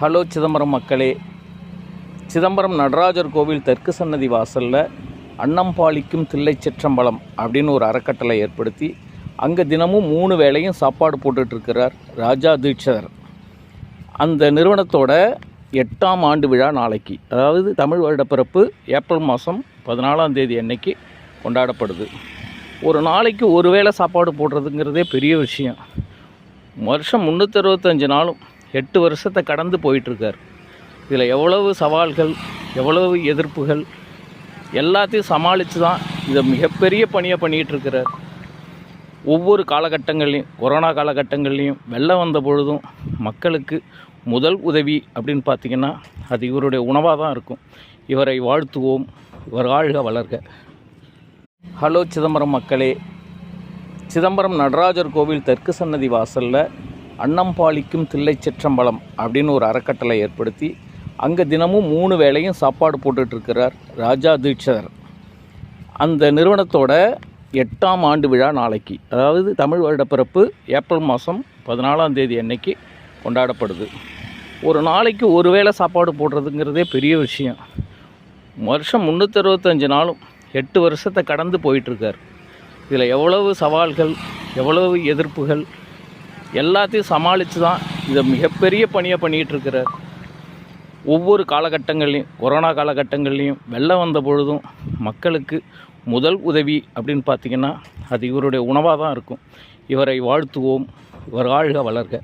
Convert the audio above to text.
Hello Chidambaram மக்களே. சிதம்பரம் நடராஜர் கோவில் தெற்கு சன்னதி வாசலில் அன்னம்பாளிக்கும் தில்லை சிற்றம்பலம் அப்படின்னு ஒரு அறக்கட்டளை ஏற்படுத்தி அங்கே தினமும் மூணு வேளையும் சாப்பாடு போட்டுட்ருக்கிறார் ராஜா தீட்சதர். அந்த நிறுவனத்தோட எட்டாம் ஆண்டு விழா நாளைக்கு அதாவது தமிழ் வருடப்பிறப்பு ஏப்ரல் மாதம் பதினாலாம் தேதி அன்னைக்கு கொண்டாடப்படுது. ஒரு நாளைக்கு ஒரு வேளை சாப்பாடு போடுறதுங்கிறதே பெரிய விஷயம். வருஷம் முந்நூற்றறுபத்தஞ்சு நாளும். எட்டு வருஷத்தை கடந்து போயிட்டுருக்கார். இதில் எவ்வளவு சவால்கள் எவ்வளவு எதிர்ப்புகள் எல்லாத்தையும் சமாளித்து தான் இதை மிகப்பெரிய பணியை பண்ணிகிட்ருக்கிறார். ஒவ்வொரு காலகட்டங்கள்லையும் கொரோனா காலகட்டங்கள்லையும் வெள்ளம் வந்த பொழுதும் மக்களுக்கு முதல் உதவி அப்படின்னு பார்த்திங்கன்னா அது இவருடைய உணவாக தான் இருக்கும். இவரை வாழ்த்துவோம் இவர் ஆழ்க வளர்க. ஹலோ சிதம்பரம் மக்களே சிதம்பரம் நடராஜர் கோவில் தெற்கு சன்னதி வாசலில் அன்னம்பாளிக்கும் தில்லை சிற்றம்பலம் அப்படின்னு ஒரு அறக்கட்டளை ஏற்படுத்தி அங்கே தினமும் மூணு வேளையும் சாப்பாடு போட்டுட்ருக்கிறார் ராஜா தீட்சதர். அந்த நிறுவனத்தோட எட்டாம் ஆண்டு விழா நாளைக்கு அதாவது தமிழ் வருடப்பிறப்பு ஏப்ரல் மாதம் பதினாலாம் தேதி அன்னைக்கு கொண்டாடப்படுது. ஒரு நாளைக்கு ஒரு வேளை சாப்பாடு போடுறதுங்கிறதே பெரிய விஷயம். வருஷம் முந்நூற்றறுபத்தஞ்சு நாளும் எட்டு வருஷத்தை கடந்து போயிட்டுருக்கார் இதில் எவ்வளவு சவால்கள் எவ்வளவு எதிர்ப்புகள் எல்லாத்தையும் சமாளித்து தான் இதை மிகப்பெரிய பணியை பண்ணிகிட்ருக்கிறார். ஒவ்வொரு காலகட்டங்கள்லையும் கொரோனா காலகட்டங்கள்லையும் வெள்ளம் வந்த பொழுதும் மக்களுக்கு முதல் உதவி அப்படின்னு பார்த்திங்கன்னா அது இவருடைய உணவாக தான் இருக்கும். இவரை வாழ்த்துவோம் இவர் வாழ்க வளர்க.